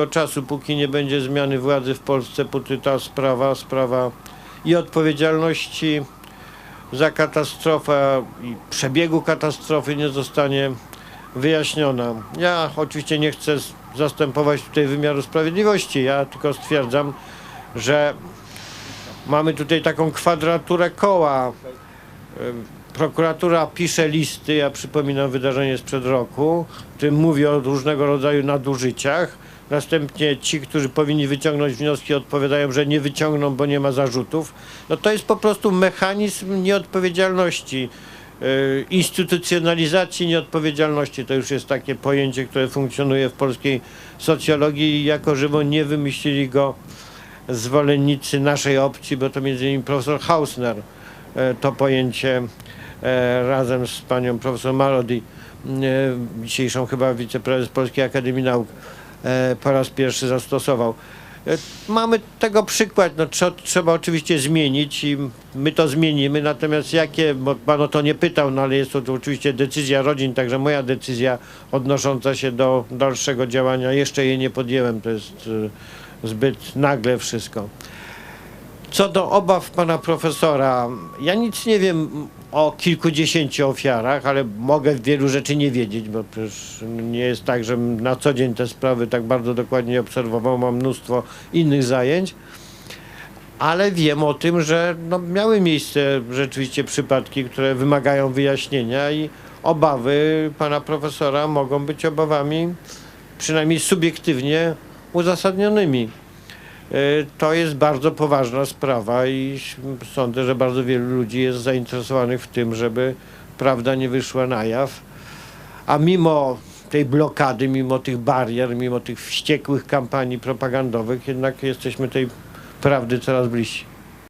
Do czasu, póki nie będzie zmiany władzy w Polsce, póki ta sprawa, sprawa i odpowiedzialności za katastrofę i przebiegu katastrofy nie zostanie wyjaśniona. Ja oczywiście nie chcę zastępować tutaj wymiaru sprawiedliwości, ja tylko stwierdzam, że mamy tutaj taką kwadraturę koła. Prokuratura pisze listy, ja przypominam wydarzenie sprzed roku, w którym mówi o różnego rodzaju nadużyciach. Następnie ci, którzy powinni wyciągnąć wnioski, odpowiadają, że nie wyciągną, bo nie ma zarzutów. No to jest po prostu mechanizm nieodpowiedzialności, yy, instytucjonalizacji nieodpowiedzialności. To już jest takie pojęcie, które funkcjonuje w polskiej socjologii jako żywo nie wymyślili go zwolennicy naszej opcji, bo to między innymi profesor Hausner e, to pojęcie e, razem z panią profesor Malody, dzisiejszą chyba wiceprezes Polskiej Akademii Nauk, po raz pierwszy zastosował. E, Mamy tego przykład, no, trze- trzeba oczywiście zmienić i my to zmienimy, natomiast jakie, bo pan o to nie pytał, no ale jest to, to oczywiście decyzja rodzin, także moja decyzja odnosząca się do dalszego działania, jeszcze jej nie podjęłem, to jest e, zbyt nagle wszystko. Co do obaw pana profesora, ja nic nie wiem o kilkudziesięciu ofiarach, ale mogę wielu rzeczy nie wiedzieć, bo przecież nie jest tak, że na co dzień te sprawy tak bardzo dokładnie obserwował, mam mnóstwo innych zajęć. Ale wiem o tym, że no, miały miejsce rzeczywiście przypadki, które wymagają wyjaśnienia i obawy pana profesora mogą być obawami przynajmniej subiektywnie uzasadnionymi. Y, To jest bardzo poważna sprawa i sądzę, że bardzo wielu ludzi jest zainteresowanych w tym, żeby prawda nie wyszła na jaw. A mimo tej blokady, mimo tych barier, mimo tych wściekłych kampanii propagandowych, jednak jesteśmy tej prawdy coraz bliżsi.